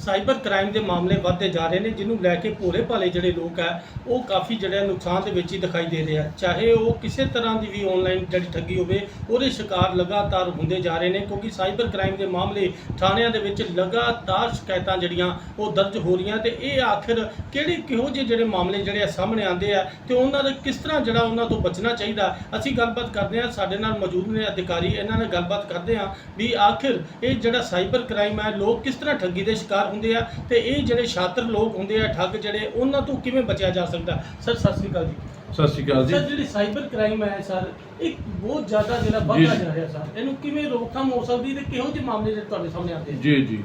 Cyber crime ਦੇ ਮਾਮਲੇ ਵੱਧਦੇ ਜਾ ਰਹੇ ਨੇ, ਜਿਹਨੂੰ ਲੈ ਕੇ ਭੋਲੇ ਭਾਲੇ ਜਿਹੜੇ ਲੋਕ ਆ, ਉਹ ਕਾਫੀ ਜਿਹੜੇ ਨੁਕਸਾਨ ਦੇ ਵਿੱਚ ਹੀ ਦਿਖਾਈ ਦੇ ਰਹੇ। ਆ ਚਾਹੇ ਉਹ ਕਿਸੇ ਤਰ੍ਹਾਂ ਦੀ ਵੀ ਆਨਲਾਈਨ ਜਿਹੜੀ ਠੱਗੀ ਹੋਵੇ, ਉਹਦੇ ਸ਼ਿਕਾਰ ਲਗਾਤਾਰ ਹੁੰਦੇ ਜਾ ਰਹੇ ਨੇ, ਕਿਉਂਕਿ ਸਾਈਬਰ ਕ੍ਰਾਈਮ ਦੇ ਮਾਮਲੇ ਥਾਣਿਆਂ ਦੇ ਵਿੱਚ ਲਗਾਤਾਰ ਸ਼ਿਕਾਇਤਾਂ ਜਿਹੜੀਆਂ ਉਹ ਦਰਜ ਹੋ ਰਹੀਆਂ ਤੇ ਇਹ ਆਖਿਰ ਕਿਹੜੇ ਕਿਹੋ ਜਿਹੇ ਜਿਹੜੇ ਮਾਮਲੇ ਜਿਹੜੇ ਆ ਸਾਹਮਣੇ ਆਉਂਦੇ ਆ, ਤੇ ਉਹਨਾਂ ਦਾ ਕਿਸ ਤਰ੍ਹਾਂ ਜਿਹੜਾ ਉਹਨਾਂ ਤੋਂ ਬਚਣਾ ਚਾਹੀਦਾ, ਅਸੀਂ ਗੱਲਬਾਤ ਕਰਦੇ ਹਾਂ, ਸਾਡੇ ਨਾਲ ਮੌਜੂਦ ਨੇ ਅਧਿਕਾਰੀ, ਇਹਨਾਂ ਨਾਲ ਗੱਲਬਾਤ ਕਰਦੇ ਹਾਂ ਵੀ ਆਖਿਰ ਇਹ ਜਿਹੜਾ ਸਾਈਬਰ ਕ੍ਰਾਈਮ ਹੈ, ਲੋਕ ਕਿਸ ਤਰ੍ਹਾਂ ਠੱਗੀ ਦੇ ਸ਼ਿਕਾਰ ਹੁੰਦੇ ਆ ਤੇ ਇਹ ਜਿਹੜੇ ਸ਼ਾਤਰ ਲੋਕ ਹੁੰਦੇ ਆ ਠੱਗ ਜਿਹੜੇ ਉਹਨਾਂ ਤੋਂ ਕਿਵੇਂ ਬਚਿਆ ਜਾ ਸਕਦਾ? ਸਰ ਸਤਿ ਸ੍ਰੀ ਅਕਾਲ ਜੀ। ਸਤਿ ਸ਼੍ਰੀ ਅਕਾਲ ਜੀ। ਸਰ ਜਿਹੜੀ ਸਾਈਬਰ ਕ੍ਰਾਈਮ ਹੈ ਸਰ ਇਹ ਬਹੁਤ ਜ਼ਿਆਦਾ ਜਿਹੜਾ। ਵੱਧਦਾ ਜਾ। ਰਿਹਾ ਸਰ। ਇਹਨੂੰ ਕਿਵੇਂ ਰੋਕਥਾਮ ਹੋ ਸਕਦੀ ਤੇ ਕਿਹੋ ਜਿਹੇ ਮਾਮਲੇ ਜਿਹੜੇ ਤੁਹਾਡੇ ਸਾਹਮਣੇ ਆਉਂਦੇ ਜੀ ਜੀ।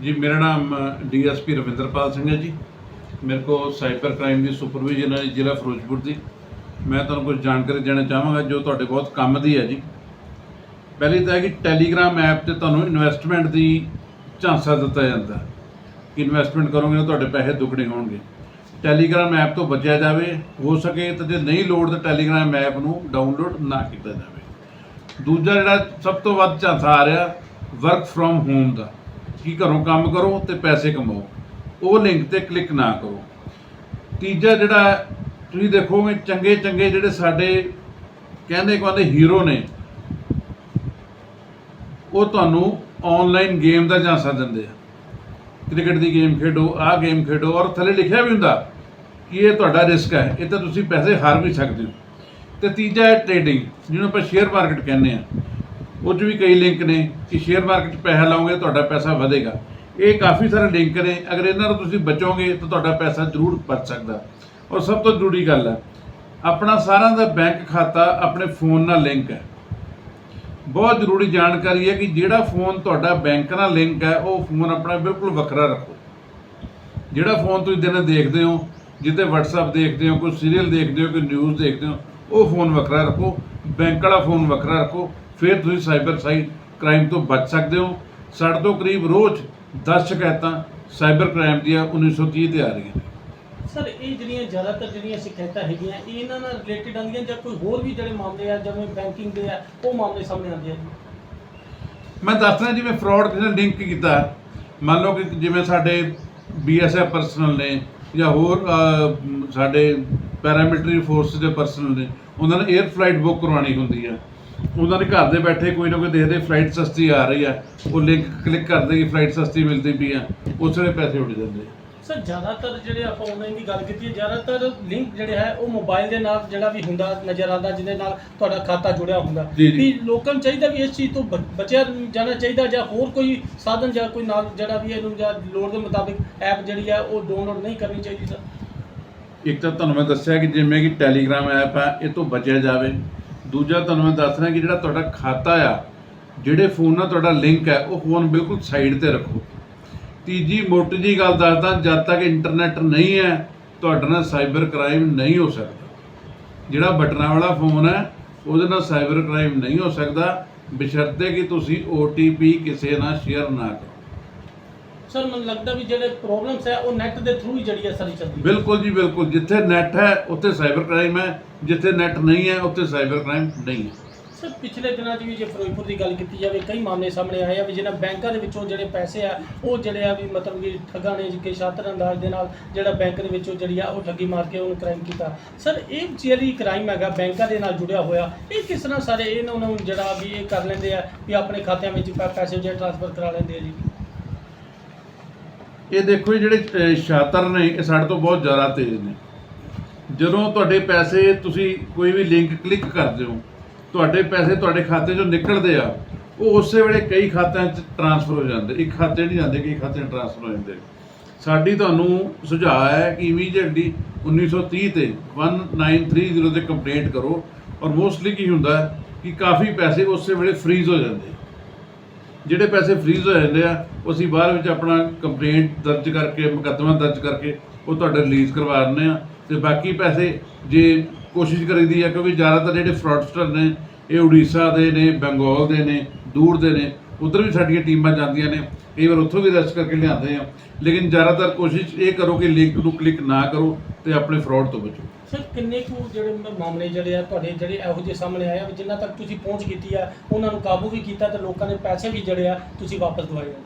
ਜੀ ਮੇਰਾ ਨਾਮ ਡੀਐਸਪੀ ਰਵਿੰਦਰਪਾਲ ਸਿੰਘ ਹੈ ਜੀ। ਮੇਰੇ ਕੋਲ ਸਾਈਬਰ ਕ੍ਰਾਈਮ ਦੀ ਸੁਪਰਵਿਜ਼ਨ ਹੈ ਜ਼ਿਲ੍ਹਾ ਫਿਰੋਜ਼ਪੁਰ ਦੀ। ਮੈਂ ਤੁਹਾਨੂੰ ਕੁਝ ਜਾਣਕਾਰੀ ਦੇਣਾ ਚਾਹਾਂਗਾ ਜੋ ਤੁਹਾਡੇ ਬਹੁਤ ਕੰਮ ਦੀ ਹੈ ਜੀ। ਪਹਿਲੀ ਤਾਂ ਹੈ ਕਿ ਟੈਲੀਗ੍ਰਾਮ ਐਪ ਤੇ ਤੁਹਾਨੂੰ ਇਨਵੈਸਟਮੈਂਟ ਦੀ ਝਾਂਸਾ ਦਿੱਤਾ ਜਾਂਦਾ ਕਿ ਇਨਵੈਸਟਮੈਂਟ ਕਰੋਗੇ ਤਾਂ ਤੁਹਾਡੇ ਪੈਸੇ ਦੁੱਗਣੇ ਹੋਣਗੇ। ਟੈਲੀਗ੍ਰਾਮ ਐਪ ਤੋਂ ਬਚਿਆ ਜਾਵੇ ਹੋ ਸਕੇ ਤਾਂ ਜੇ ਨਹੀਂ ਲੋੜ ਤਾਂ ਟੈਲੀਗ੍ਰਾਮ ਐਪ ਨੂੰ ਡਾਊਨਲੋਡ ਨਾ ਕੀਤਾ ਜਾਵੇ। ਦੂਜਾ ਜਿਹੜਾ ਸਭ ਤੋਂ ਵੱਧ ਝਾਂਸਾ ਆ ਰਿਹਾ ਵਰਕ ਫਰੋਮ ਹੋਮ ਦਾ। ਕਿ ਘਰੋਂ ਕੰਮ ਕਰੋ ਤੇ ਪੈਸੇ ਕਮਾਓ। ਉਹ ਲਿੰਕ ਤੇ ਕਲਿੱਕ ਨਾ ਕਰੋ। ਤੀਜਾ ਜਿਹੜਾ ਹੈ, ਤੁਸੀਂ ਦੇਖੋਗੇ ਚੰਗੇ ਚੰਗੇ ਜਿਹੜੇ ਸਾਡੇ ਕਹਿੰਦੇ ਕਹਿੰਦੇ ਹੀਰੋ ਨੇ ਉਹ ਤੁਹਾਨੂੰ ਆਨਲਾਈਨ ਗੇਮ ਦਾ ਝਾਂਸਾ ਦਿੰਦੇ ਆ। ਕ੍ਰਿਕਟ ਦੀ ਗੇਮ ਖੇਡੋ, ਆਹ ਗੇਮ ਖੇਡੋ ਔਰ ਥੱਲੇ ਲਿਖਿਆ ਵੀ ਹੁੰਦਾ ਕਿ ਇਹ ਤੁਹਾਡਾ ਰਿਸਕ ਹੈ, ਇਹ ਤਾਂ ਤੁਸੀਂ ਪੈਸੇ ਹਾਰ ਵੀ ਸਕਦੇ ਹੋ। ਤੇ ਤੀਜਾ ਹੈ ਟ੍ਰੇਡਿੰਗ ਜਿਹਨੂੰ ਆਪਾਂ ਸ਼ੇਅਰ ਮਾਰਕੀਟ ਕਹਿੰਦੇ ਆ ਉਹ 'ਚ ਵੀ ਕਈ ਲਿੰਕ ਨੇ ਕਿ ਸ਼ੇਅਰ ਮਾਰਕੀਟ 'ਚ ਪੈਸਾ ਲਾਓਗੇ, ਤੁਹਾਡਾ ਪੈਸਾ ਵਧੇਗਾ। ਇਹ ਕਾਫੀ ਸਾਰੇ ਲਿੰਕ ਨੇ, ਅਗਰ ਇਹਨਾਂ ਨੂੰ ਤੁਸੀਂ ਬਚੋਗੇ, ਤਾਂ ਤੁਹਾਡਾ ਪੈਸਾ ਜ਼ਰੂਰ ਬਚ ਸਕਦਾ। ਔਰ ਸਭ ਤੋਂ ਜ਼ਰੂਰੀ ਗੱਲ ਹੈ, ਆਪਣਾ ਸਾਰਿਆਂ ਦਾ ਬੈਂਕ ਖਾਤਾ ਆਪਣੇ ਫੋਨ ਨਾਲ ਲਿੰਕ ਹੈ। ਬਹੁਤ ਜ਼ਰੂਰੀ ਜਾਣਕਾਰੀ ਹੈ ਕਿ ਜਿਹੜਾ ਫੋਨ ਤੁਹਾਡਾ ਬੈਂਕ ਨਾਲ ਲਿੰਕ ਹੈ, ਉਹ ਫੋਨ ਆਪਣਾ ਬਿਲਕੁਲ ਵੱਖਰਾ ਰੱਖੋ। ਜਿਹੜਾ ਫੋਨ ਤੁਸੀਂ ਦਿਨ ਦੇਖਦੇ ਹੋ ਜਿੱਤੇ WhatsApp ਦੇਖਦੇ ਹੋ, ਕੋਈ ਸੀਰੀਅਲ ਦੇਖਦੇ ਹੋ, ਕੋਈ ਨਿਊਜ਼ ਦੇਖਦੇ ਹੋ, ਉਹ ਫੋਨ ਵੱਖਰਾ ਰੱਖੋ। ਬੈਂਕ ਵਾਲਾ ਫੋਨ ਵੱਖਰਾ ਰੱਖੋ। ਫਿਰ ਤੁਸੀਂ ਸਾਈਬਰ ਸਾਈਟ ਕ੍ਰਾਈਮ ਤੋਂ ਬਚ ਸਕਦੇ ਹੋ। ਸਾਡੇ ਤੋਂ ਕਰੀਬ ਰੋਜ਼ 10 ਸ਼ਿਕਾਇਤਾਂ ਸਾਈਬਰ ਕ੍ਰਾਈਮ ਦੀਆਂ 1930 ਤੇ ਆ ਰਹੀਆਂ ਨੇ। ਸਰ ਇਹ ਜਿਹੜੀਆਂ ਜ਼ਿਆਦਾਤਰ ਜਿਹੜੀਆਂ ਸ਼ਿਕਾਇਤਾਂ ਹੈਗੀਆਂ ਇਹ ਇਹਨਾਂ ਨਾਲ ਰਿਲੇਟਡ ਆਉਂਦੀਆਂ ਜਾਂ ਕੋਈ ਹੋਰ ਵੀ ਜਿਹੜੇ ਮਾਮਲੇ ਆ ਜਿਵੇਂ ਬੈਂਕਿੰਗ ਦੇ ਆ ਉਹ ਮਾਮਲੇ ਸਾਹਮਣੇ ਆਉਂਦੇ ਆ ਮੈਂ ਦੱਸਦਾ ਜਿਵੇਂ ਫਰਾਡ ਕਿਸੇ ਨੇ ਲਿੰਕ ਕੀਤਾ। ਮੰਨ ਲਓ ਕਿ ਜਿਵੇਂ ਸਾਡੇ ਬੀਐਸਐਫ ਪਰਸਨਲ ਨੇ ਜਾਂ ਹੋਰ ਅਹ, ਮ, ਸਾਡੇ ਪੈਰਾਮਿਲਟਰੀ ਫੋਰਸ ਦੇ ਪਰਸਨਲ ਨੇ ਉਹਨਾਂ ਨੇ 에ਅਰ ਫਲਾਈਟ ਬੁੱਕ ਕਰਵਾਉਣੀ ਹੁੰਦੀ ਆ। ਉਹਨਾਂ ਦੇ ਘਰ ਦੇ ਬੈਠੇ ਕੋਈ ਨਾ ਕੋਈ ਦੇਖਦੇ ਫਲਾਈਟ ਸਸਤੀ ਆ ਰਹੀ ਆ। ਉਹ ਲਿੰਕ ਕਲਿੱਕ ਕਰਦੇ ਕਿ ਫਲਾਈਟ ਸਸਤੀ ਮਿਲਦੀ ਪਈ ਆ। ਉਸ ਵੇਲੇ ਪੈਸੇ ਉੱਡ ਜਾਂਦੇ ਆ। ਸਰ ਜ਼ਿਆਦਾਤਰ ਜਿਹੜੇ ਆਪਾਂ ਆਨਲਾਈਨ ਦੀ ਗੱਲ ਕੀਤੀ ਹੈ ਜ਼ਿਆਦਾਤਰ ਲਿੰਕ ਜਿਹੜੇ ਹੈ ਉਹ ਮੋਬਾਈਲ ਦੇ ਨਾਲ ਜਿਹੜਾ ਵੀ ਹੁੰਦਾ ਨਜ਼ਰ ਆਉਂਦਾ ਜਿਹਦੇ ਨਾਲ ਤੁਹਾਡਾ ਖਾਤਾ ਜੁੜਿਆ ਹੁੰਦਾ। ਜੀ, ਜੀ। ਵੀ ਲੋਕਾਂ ਨੂੰ ਚਾਹੀਦਾ ਵੀ ਇਸ ਚੀਜ਼ ਤੋਂ ਬ- ਬਚਿਆ ਜਾਣਾ ਚਾਹੀਦਾ ਜਾਂ ਹੋਰ ਕੋਈ ਸਾਧਨ ਜਾਂ ਕੋਈ ਨਾਲ ਜਿਹੜਾ ਵੀ ਇਹਨੂੰ ਜਾਂ ਲੋੜ ਦੇ ਮੁਤਾਬਿਕ ਐਪ ਜਿਹੜੀ ਹੈ ਉਹ ਡਾਊਨਲੋਡ ਨਹੀਂ ਕਰਨੀ ਚਾਹੀਦੀ ਸਰ। ਇੱਕ ਤਾਂ ਤੁਹਾਨੂੰ ਮੈਂ ਦੱਸਿਆ ਕਿ ਜਿਵੇਂ ਕਿ ਟੈਲੀਗ੍ਰਾਮ ਐਪ ਹੈ ਇਹ ਤੋਂ ਬਚਿਆ ਜਾਵੇ। ਦੂਜਾ ਤੁਹਾਨੂੰ ਮੈਂ ਦੱਸ ਰਿਹਾ ਕਿ ਜਿਹੜਾ ਤੁਹਾਡਾ ਖਾਤਾ ਆ ਜਿਹੜੇ ਫੋਨ ਨਾਲ ਤੁਹਾਡਾ ਲਿੰਕ ਹੈ ਉਹ ਫੋਨ ਬਿਲਕੁਲ ਸਾਈਡ ਤੇ ਰੱਖੋ। ਤੀਜੀ ਮੋਟੀ ਜੀ ਗੱਲ ਦੱਸਦਾ ਜਦ ਤੱਕ ਇੰਟਰਨੈਟ ਨਹੀਂ ਹੈ ਤੁਹਾਡੇ ਨਾਲ ਸਾਈਬਰ ਕ੍ਰਾਈਮ ਨਹੀਂ ਹੋ ਸਕਦਾ। ਜਿਹੜਾ ਬਟਨਾਂ ਵਾਲਾ ਫੋਨ ਹੈ ਉਹਦੇ ਨਾਲ ਸਾਈਬਰ ਕ੍ਰਾਈਮ ਨਹੀਂ ਹੋ ਸਕਦਾ। ਬਸ਼ਰਤੇ ਕਿ ਤੁਸੀਂ OTP ਕਿਸੇ ਨਾਲ ਸ਼ੇਅਰ ਨਾ ਕਰੋ। ਸਰ ਮੈਨੂੰ ਲੱਗਦਾ ਵੀ ਜਿਹੜੇ ਪ੍ਰੋਬਲਮਸ ਹੈ ਉਹ ਨੈਟ ਦੇ ਥਰੂ ਹੀ ਜਿਹੜੀ ਹੈ ਸਾਰੀ ਚੱਲਦੀ ਬਿਲਕੁਲ ਜੀ ਬਿਲਕੁਲ। ਜਿੱਥੇ ਨੈਟ ਹੈ ਉੱਥੇ ਸਾਈਬਰ ਕ੍ਰਾਈਮ ਹੈ। ਜਿੱਥੇ ਨੈਟ ਨਹੀਂ ਹੈ ਉੱਥੇ ਸਾਈਬਰ ਕ੍ਰਾਈਮ ਨਹੀਂ ਹੈ। ਸਰ ਪਿਛਲੇ ਦਿਨਾਂ 'ਚ ਵੀ ਜੇ ਫਿਰੋਜ਼ਪੁਰ ਦੀ ਗੱਲ ਕੀਤੀ ਜਾਵੇ ਕਈ ਮਾਮਲੇ ਸਾਹਮਣੇ ਆਏ ਆ ਵੀ ਜਿਹਨਾਂ ਬੈਂਕਾਂ ਦੇ ਵਿੱਚੋਂ ਜਿਹੜੇ ਪੈਸੇ ਆ ਉਹ ਜਿਹੜੇ ਆ ਵੀ ਮਤਲਬ ਕਿ ਠੱਗਾਂ ਨੇ ਕਿ ਸ਼ਾਤਰ ਅੰਦਾਜ਼ ਦੇ ਨਾਲ ਜਿਹੜਾ ਬੈਂਕ ਦੇ ਵਿੱਚੋਂ ਜਿਹੜੀ ਆ ਉਹ ਠੱਗੀ ਮਾਰ ਕੇ ਉਹਨੂੰ ਕ੍ਰਾਈਮ ਕੀਤਾ। ਸਰ ਇਹ ਜਿਹੜੀ ਕ੍ਰਾਈਮ ਹੈਗਾ ਬੈਂਕਾਂ ਦੇ ਨਾਲ ਜੁੜਿਆ ਹੋਇਆ ਇਹ ਕਿਸ ਤਰ੍ਹਾਂ ਸਾਰੇ ਇਹਨਾਂ ਨੂੰ ਜਿਹੜਾ ਵੀ ਇਹ ਕਰ ਲੈਂਦੇ ਆ ਵੀ ਆਪਣੇ ਖਾਤਿਆਂ ਵਿੱਚ ਪੈਸੇ ਜਿਹੜੇ ਟ੍ਰਾਂਸਫਰ ਕਰਾ ਲੈਂਦੇ ਆ ਜੀ? ਇਹ ਦੇਖੋ ਇਹ ਜਿਹੜੇ ਅਹ, ਸ਼ਾਤਰ ਨੇ ਇਹ ਸਾਡੇ ਤੋਂ ਬਹੁਤ ਜ਼ਿਆਦਾ ਤੇਜ਼ ਨੇ। ਜਦੋਂ ਤੁਹਾਡੇ ਪੈਸੇ ਤੁਸੀਂ ਕੋਈ ਵੀ ਲਿੰਕ ਕਲਿੱਕ ਕਰਦੇ ਹੋ ਤੁਹਾਡੇ ਪੈਸੇ ਤੁਹਾਡੇ ਖਾਤੇ ਚੋਂ ਨਿਕਲਦੇ ਆ, ਉਹ ਉਸੇ ਵੇਲੇ ਕਈ ਖਾਤਿਆਂ 'ਚ ਟਰਾਂਸਫਰ ਹੋ ਜਾਂਦੇ। ਇੱਕ ਖਾਤੇ ਨਹੀਂ ਜਾਂਦੇ, ਕਈ ਖਾਤੇ 'ਚ ਟਰਾਂਸਫਰ ਹੋ ਜਾਂਦੇ। ਸਾਡੀ ਤੁਹਾਨੂੰ ਸੁਝਾਅ ਹੈ ਕਿ ਇਮੀਡੀਏਟਲੀ 1930 ਤੇ 1930 ਤੇ ਕੰਪਲੇਂਟ ਕਰੋ, ਔਰ ਮੋਸਟਲੀ ਕੀ ਹੁੰਦਾ ਕਿ ਕਾਫੀ ਪੈਸੇ ਉਸੇ ਵੇਲੇ ਫ੍ਰੀਜ਼ ਹੋ ਜਾਂਦੇ। ਜਿਹੜੇ ਪੈਸੇ ਫ੍ਰੀਜ਼ ਹੋ ਜਾਂਦੇ ਆ, ਉਹ ਅਸੀਂ ਬਾਅਦ ਵਿੱਚ ਆਪਣਾ ਕੰਪਲੇਂਟ ਦਰਜ ਕਰਕੇ, ਮੁਕੱਦਮਾ ਦਰਜ ਕਰਕੇ ਉਹ ਤੁਹਾਡੇ ਰਿਲੀਜ਼ ਕਰਵਾ ਦਿੰਦੇ ਆ। ਤੇ ਬਾਕੀ ਪੈਸੇ ਜੇ ਕੋਸ਼ਿਸ਼ ਕਰੀਦੀ ਆ ਕਿਉਂਕਿ ਜ਼ਿਆਦਾਤਰ ਜਿਹੜੇ ਫਰਾਡਸਟਰ ਨੇ ਇਹ ਉੜੀਸਾ ਦੇ ਨੇ ਬੰਗਾਲ ਦੇ ਨੇ ਦੂਰ ਦੇ ਨੇ ਉਧਰ ਵੀ ਸਾਡੀਆਂ ਟੀਮਾਂ ਜਾਂਦੀਆਂ ਨੇ ਕਈ ਵਾਰ ਉੱਥੋਂ ਵੀ ਅਰੈਸਟ ਕਰਕੇ ਲਿਆਉਂਦੇ ਆ। ਲੇਕਿਨ ਜ਼ਿਆਦਾਤਰ ਕੋਸ਼ਿਸ਼ ਇਹ ਕਰੋ ਕਿ ਲਿੰਕ ਨੂੰ ਕਲਿੱਕ ਨਾ ਕਰੋ ਤੇ ਆਪਣੇ ਫਰਾਡ ਤੋਂ ਬਚੋ। ਸਰ ਕਿੰਨੇ ਕੁ ਜਿਹੜੇ ਮਾਮਲੇ ਜਿਹੜੇ ਆ ਤੁਹਾਡੇ ਜਿਹੜੇ ਇਹੋ ਜਿਹੇ ਸਾਹਮਣੇ ਆਏ ਆ ਵੀ ਜਿੰਨਾ ਤੱਕ ਤੁਸੀਂ ਪਹੁੰਚ ਕੀਤੀ ਆ ਉਹਨਾਂ ਨੂੰ ਕਾਬੂ ਵੀ ਕੀਤਾ ਤੇ ਲੋਕਾਂ ਦੇ ਪੈਸੇ ਵੀ ਜਿਹੜੇ ਆ ਤੁਸੀਂ ਵਾਪਸ ਦਵਾਏ ਆ?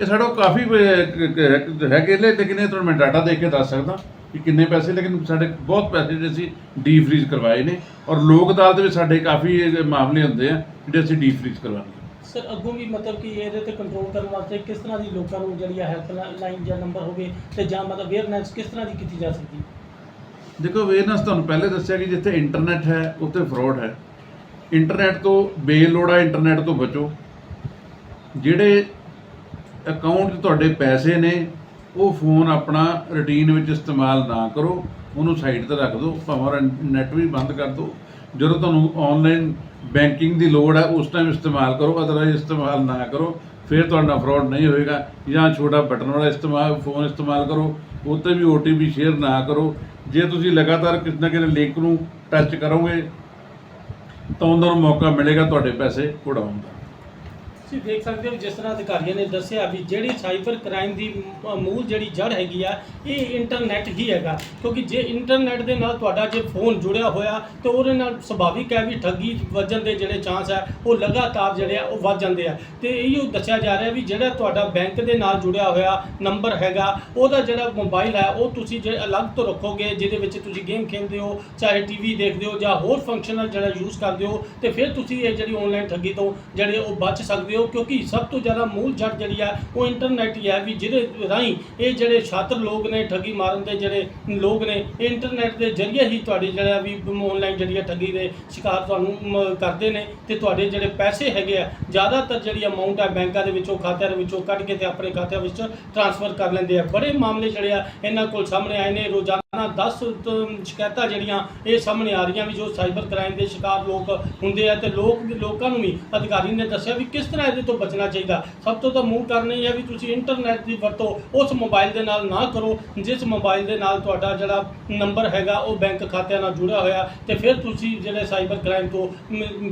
ਇਹ ਸਾਡਾ ਕਾਫੀ ਹੈਗੇ ਨੇ ਲੇਕਿਨ ਇਹ ਤੁਹਾਨੂੰ ਮੈਂ ਡਾਟਾ ਦੇਖ ਕੇ ਦੱਸ ਸਕਦਾ। ਕਿ ਕਿੰਨੇ ਪੈਸੇ ਲੇਕਿਨ ਸਾਡੇ ਬਹੁਤ ਪੈਸੇ ਜਿਹੜੇ ਅਸੀਂ ਡੀਫਰੀਜ਼ ਕਰਵਾਏ ਨੇ ਔਰ ਲੋਕ ਅਦਾਲਤ ਵਿੱਚ ਸਾਡੇ ਕਾਫੀ ਮਾਮਲੇ ਹੁੰਦੇ ਆ ਜਿਹੜੇ ਅਸੀਂ ਡੀਫਰੀਜ਼ ਕਰਵਾਉਂਦੇ ਸਰ ਅੱਗੋਂ ਵੀ ਮਤਲਬ ਕਿ ਇਹਦੇ ਤੇ ਕੰਟਰੋਲ ਕਰਨ ਵਾਸਤੇ ਕਿਸ ਤਰ੍ਹਾਂ ਦੀ ਲੋਕਾਂ ਨੂੰ ਜਿਹੜੀ ਆ ਹੈਲਪ ਲਾਈਨ ਜਾਂ ਨੰਬਰ ਹੋਵੇ ਤੇ ਜਾਂ ਮਤਲਬ ਅਵੇਅਰਨੈਸ ਕਿਸ ਤਰ੍ਹਾਂ ਦੀ ਕੀਤੀ ਜਾ ਸਕਦੀ? ਦੇਖੋ ਅਵੇਅਰਨੈਸ ਤੁਹਾਨੂੰ ਪਹਿਲੇ ਦੱਸਿਆ ਕਿ ਜਿੱਥੇ ਇੰਟਰਨੈਟ ਹੈ ਉੱਥੇ ਫਰਾਡ ਹੈ। ਇੰਟਰਨੈਟ ਤੋਂ ਬੇਲੋੜਾ ਇੰਟਰਨੈਟ ਤੋਂ ਬਚੋ। ਜਿਹੜੇ ਅਕਾਊਂਟ 'ਚ ਤੁਹਾਡੇ ਪੈਸੇ ਨੇ ਉਹ ਫੋਨ ਆਪਣਾ ਰੁਟੀਨ ਵਿੱਚ ਇਸਤੇਮਾਲ ਨਾ ਕਰੋ, ਉਹਨੂੰ ਸਾਈਡ ਤੇ ਰੱਖ ਦਿਓ ਭਾਵੇਂ ਨੈਟ ਵੀ ਬੰਦ ਕਰ ਦਿਓ ਜਦੋਂ ਤੁਹਾਨੂੰ ਆਨਲਾਈਨ ਬੈਂਕਿੰਗ ਦੀ ਲੋੜ ਹੈ, ਉਸ ਟਾਈਮ ਇਸਤੇਮਾਲ ਕਰੋ ਅਦਰਵਾਈਜ਼ ਇਸਤੇਮਾਲ ਨਾ ਕਰੋ। ਫਿਰ ਤੁਹਾਡਾ ਫਰਾਡ ਨਹੀਂ ਹੋਏਗਾ, ਜਾਂ ਛੋਟਾ ਬਟਨ ਵਾਲਾ ਇਸਤੇਮਾਲ ਫੋਨ ਇਸਤੇਮਾਲ ਕਰੋ, ਉੱਤੇ ਵੀ OTP ਸ਼ੇਅਰ ਨਾ ਕਰੋ। ਜੇ ਤੁਸੀਂ ਲਗਾਤਾਰ ਕਿਸੇ ਨਾ ਕਿਸੇ ਲਿੰਕ ਨੂੰ ਟੱਚ ਕਰੋਗੇ, ਤਾਂ ਉਹਨਾਂ ਨੂੰ ਮੌਕਾ ਮਿਲੇਗਾ, ਤੁਹਾਡੇ ਪੈਸੇ ਉਡਾਉਣ ਦਾ। ਤੁਸੀਂ ਦੇਖ ਸਕਦੇ ਹੋ ਜਿਸ ਤਰ੍ਹਾਂ ਅਧਿਕਾਰੀਆਂ ਨੇ ਦੱਸਿਆ ਵੀ ਜਿਹੜੀ ਸਾਈਬਰ ਕ੍ਰਾਈਮ ਦੀ ਮ- ਮੂਲ ਜਿਹੜੀ ਜੜ ਹੈਗੀ ਆ, ਇਹ ਇੰਟਰਨੈਟ ਹੀ ਹੈਗਾ। ਕਿਉਂਕਿ ਜੇ ਇੰਟਰਨੈਟ ਦੇ ਨਾਲ ਤੁਹਾਡਾ ਜੇ ਫੋਨ ਜੁੜਿਆ ਹੋਇਆ, ਤਾਂ ਉਹਦੇ ਨਾਲ ਸੁਭਾਵਿਕ ਹੈ ਵੀ ਠੱਗੀ ਵੱਜਣ ਦੇ ਜਿਹੜੇ ਚਾਂਸ ਹੈ, ਉਹ ਲਗਾਤਾਰ ਜਿਹੜੇ ਆ, ਉਹ ਵੱਧ ਜਾਂਦੇ ਆ। ਤੇ ਇਹੋ ਦੱਸਿਆ ਜਾ ਰਿਹਾ ਵੀ ਜਿਹੜਾ ਤੁਹਾਡਾ ਬੈਂਕ ਦੇ ਨਾਲ ਜੁੜਿਆ ਹੋਇਆ ਨੰਬਰ ਹੈਗਾ, ਉਹਦਾ ਜਿਹੜਾ ਮੋਬਾਈਲ ਹੈ, ਉਹ ਤੁਸੀਂ ਜੇ ਅਲੱਗ ਤੋਂ ਰੱਖੋਗੇ, ਜਿਹਦੇ ਵਿੱਚ ਤੁਸੀਂ ਗੇਮ ਖੇਡਦੇ ਹੋ, ਚਾਹੇ ਟੀਵੀ ਦੇਖਦੇ ਹੋ ਜਾਂ ਹੋਰ ਫੰਕਸ਼ਨਲ ਜਿਹੜਾ ਯੂਜ਼ ਕਰਦੇ ਹੋ, ਤੇ ਫਿਰ ਤੁਸੀਂ ਇਹ ਜਿਹੜੀ ਆਨਲਾਈਨ ਠੱਗੀ ਤੋਂ ਜਿਹੜੇ ਉਹ ਬਚ ਸਕਦੇ ਹੋ ਕਿਉਂਕਿ ਸਭ ਤੋਂ ਜ਼ਿਆਦਾ ਮੂਲ ਜੜ ਜਿਹੜੀ ਆ, ਉਹ ਇੰਟਰਨੈਟ ਹੀ ਹੈ ਵੀ ਜਿਹਦੇ ਰਾਹੀਂ ਇਹ ਜਿਹੜੇ ਛਾਤਰ ਲੋਕ ਨੇ, ਠੱਗੀ ਮਾਰਨ ਦੇ ਜਿਹੜੇ ਲੋਕ ਨੇ, ਇਹ ਇੰਟਰਨੈਟ ਦੇ ਜ਼ਰੀਏ ਹੀ ਤੁਹਾਡੇ ਜਿਹੜਾ ਵੀ ਆਨਲਾਈਨ ਜਿਹੜੀ ਆ ਠੱਗੀ ਦੇ ਸ਼ਿਕਾਰ ਤੁਹਾਨੂੰ ਕਰਦੇ ਨੇ ਤੇ ਤੁਹਾਡੇ ਜਿਹੜੇ ਪੈਸੇ ਹੈਗੇ ਆ, ਜ਼ਿਆਦਾਤਰ ਜਿਹੜੀ ਅਮਾਉਂਟ ਆ ਬੈਂਕਾਂ ਦੇ ਵਿੱਚੋਂ, ਖਾਤਿਆਂ ਦੇ ਵਿੱਚੋਂ ਕੱਢ ਕੇ ਤੇ ਆਪਣੇ ਖਾਤਿਆਂ ਵਿੱਚ ਟ੍ਰਾਂਸਫਰ ਕਰ ਲੈਂਦੇ ਆ। ਬੜੇ ਮਾਮਲੇ ਜਿਹੜੇ ਆ, ਇਹਨਾਂ ਕੋਲ ਸਾਹਮਣੇ ਆਏ ਨੇ, ਰੋਜ਼ਾਨਾ 10 ਸ਼ਿਕਾਇਤਾਂ ਜਿਹੜੀਆਂ ਇਹ ਸਾਹਮਣੇ ਆ ਰਹੀਆਂ ਵੀ ਜੋ ਸਾਈਬਰ ਕ੍ਰਾਈਮ ਦੇ ਸ਼ਿਕਾਰ ਲੋਕ ਹੁੰਦੇ ਆ ਤੇ ਲੋਕ ਲੋਕਾਂ ਨੂੰ ਵੀ ਅਧਿਕਾਰੀ ਨੇ ਦੱਸਿਆ ਵੀ ਕਿਸ ਤਰ੍ਹਾਂ ਇਹਦੇ ਤੋਂ ਬਚਣਾ ਚਾਹੀਦਾ। ਸਭ ਤੋਂ ਤਾਂ ਮੂਲ ਕਾਰਨ ਇਹ ਹੈ ਵੀ ਤੁਸੀਂ ਇੰਟਰਨੈਟ ਦੀ ਵਰਤੋਂ ਉਸ ਮੋਬਾਈਲ ਦੇ ਨਾਲ ਨਾ ਕਰੋ, ਜਿਸ ਮੋਬਾਈਲ ਦੇ ਨਾਲ ਤੁਹਾਡਾ ਜਿਹੜਾ ਨੰਬਰ ਹੈਗਾ ਉਹ ਬੈਂਕ ਖਾਤਿਆਂ ਨਾਲ ਜੁੜਿਆ ਹੋਇਆ ਤੇ ਫਿਰ ਤੁਸੀਂ ਜਿਹੜੇ ਸਾਈਬਰ ਕ੍ਰਾਈਮ ਤੋਂ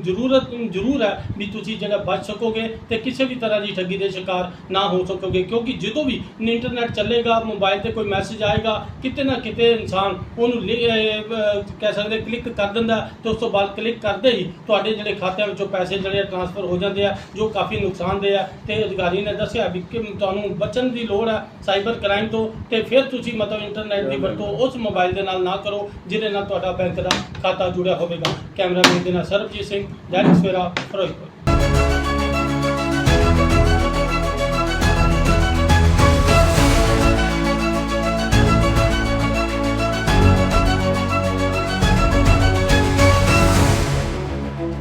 ਜ਼ਰੂਰਤ ਜ਼ਰੂਰ ਹੈ ਵੀ ਤੁਸੀਂ ਜਿਹੜਾ ਬਚ ਸਕੋਗੇ ਤੇ ਕਿਸੇ ਵੀ ਤਰ੍ਹਾਂ ਦੀ ਠੱਗੀ ਦੇ ਸ਼ਿਕਾਰ ਨਾ ਹੋ ਸਕੋਗੇ। ਕਿਉਂਕਿ ਜਦੋਂ ਵੀ ਇੰਟਰਨੈਟ ਚੱਲੇਗਾ ਮੋਬਾਈਲ ਤੇ ਕੋਈ ਮੈਸੇਜ ਆਏਗਾ, ਕਿਤੇ ਨਾ ਕਿਤੇ ਇਨਸਾਨ ਉਹਨੂੰ ਲਿ- ਕਹਿ ਸਕਦੇ ਕਲਿੱਕ ਕਰ ਦਿੰਦਾ ਤੇ ਉਸ ਤੋਂ ਬਾਅਦ ਕਲਿੱਕ ਕਰਦੇ ਹੀ ਤੁਹਾਡੇ ਜਿਹੜੇ ਖਾਤਿਆਂ ਵਿੱਚੋਂ ਪੈਸੇ ਜਿਹੜੇ ਟ੍ਰਾਂਸਫਰ ਹੋ ਜਾਂਦੇ ਆ, ਜੋ ਕਾਫੀ ਨੁਕਸਾਨਦੇਹ ਆ। ਤੇ ਅਧਿਕਾਰੀ ਨੇ ਦੱਸਿਆ ਵੀ ਕਿ ਤੁਹਾਨੂੰ ਬਚਣ ਦੀ ਲੋੜ ਹੈ ਸਾਈਬਰ ਕ੍ਰਾਈਮ ਤੋਂ ਤੇ ਫਿਰ ਤੁਸੀਂ ਮਤਲਬ ਇੰਟਰਨੈਟ ਦੀ ਵਰਤੋਂ ਉਸ ਮੋਬਾਈਲ ਦੇ ਨਾਲ ਨਾ ਕਰੋ, ਜਿਹਦੇ ਨਾਲ ਤੁਹਾਡਾ ਬੈਂਕ ਦਾ ਖਾਤਾ ਜੁੜਿਆ ਹੋਵੇਗਾ। ਕੈਮਰਾਮੈਨ ਦੇ ਨਾਲ ਸਰਬਜੀਤ ਸਿੰਘ ਦੈਨਿਕ ਸਵੇਰਾ ਫਿਰੋਜ਼ਪੁਰ